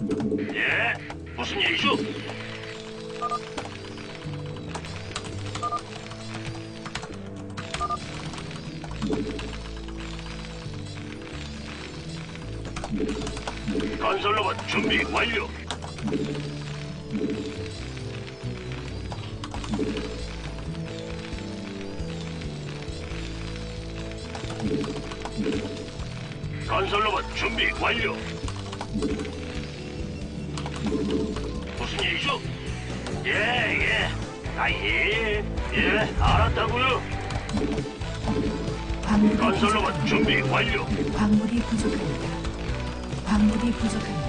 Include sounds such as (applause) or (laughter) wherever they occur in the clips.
예, 무슨 일이죠? 건설로봇 준비 완료. 건설로봇 준비 완료. 무슨 일이죠? 예, 예. 아, 예. 예, 알았다고요. 광물이 건설로봇 부족합니다. 준비 완료. 광물이 부족합니다. 광물이 부족합니다.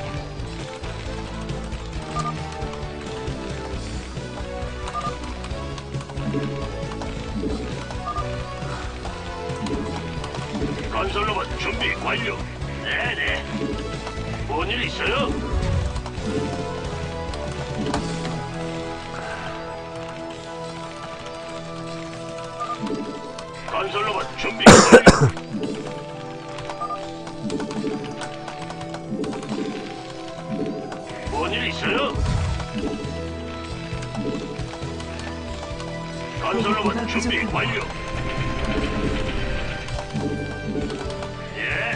건설로봇 준비 완료. 네네. 뭔 일 있어요? 건설로봇 준비 완료. 예,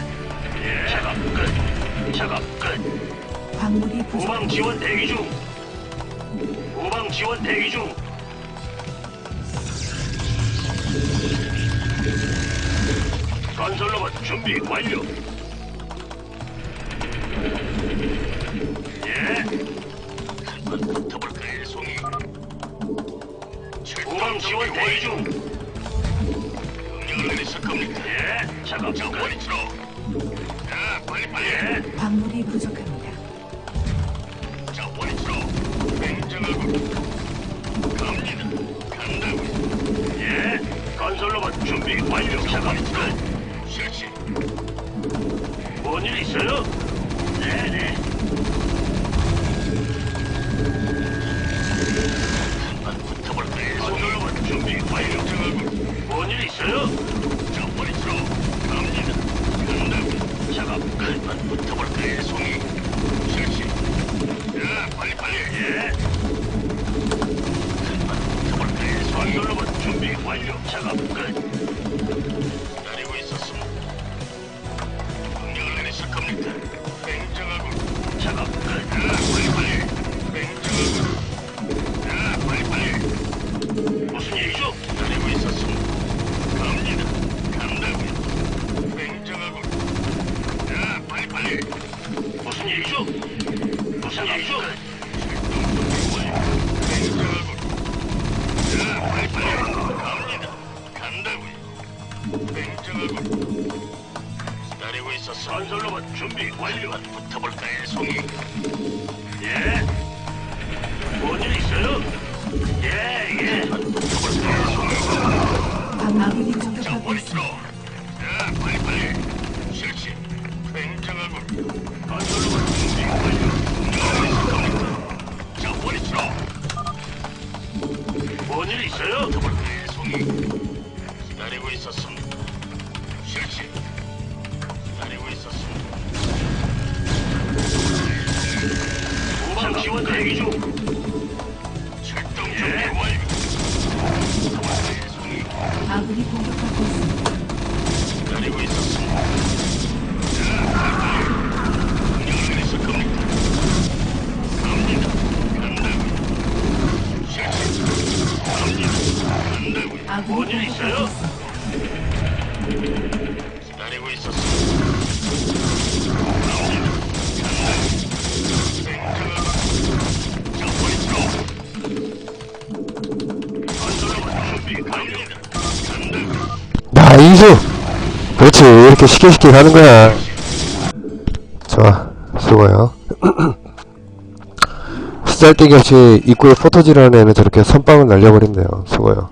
예. 작업 끝. 작업 끝. 광물이 부족합니다. 지원 대기 중. 후방 지원 대기 중. 건설로봇 준비 완료. 작업 자 원위치로. 자, 빨리 빨리. 예. 광물이 부족합니다. 자, 원위치로 냉정하고 갑니다. 간다고. 예, 건설로봇 준비 완료. 자, 원위치로 실시. 뭔일 있어요? 네네. 완료. 작업 끝. 냉정하고. 기다리고 있었어. 건설로봇 준비 완료. 붙어볼까요, 송이? 예. 뭔일 있어요? 예, 예. 붙어볼까요, 송이? 자, 원위치로. 있습니다. 자, 빨리 빨리. 실시. 굉장하고. 건설로봇 준비 완료. 겁니까? 자, 원위치로. 뭔일 있어요? 더블의 송이. 기다리고 있었습니다. 실시. 기다리고 있었습니다. 우방 지원 대기 중. 출동 준비 완료. 아군이 공격받고 있습니다. 기다리고 빨리빨리. 명령을 내리실 겁니까? 갑니다. 간다고요. 실시. 갑니다. 간다고요. 아군이 뭔일 있어요? 공격받 나이스! 그렇지 이렇게 쉽게 쉽게 가는 거야. 좋아 수고요. (clears throat) 쓰잘데기 없이 입구에 포토질하는 애는 저렇게 선빵을 날려버린대요. 수고요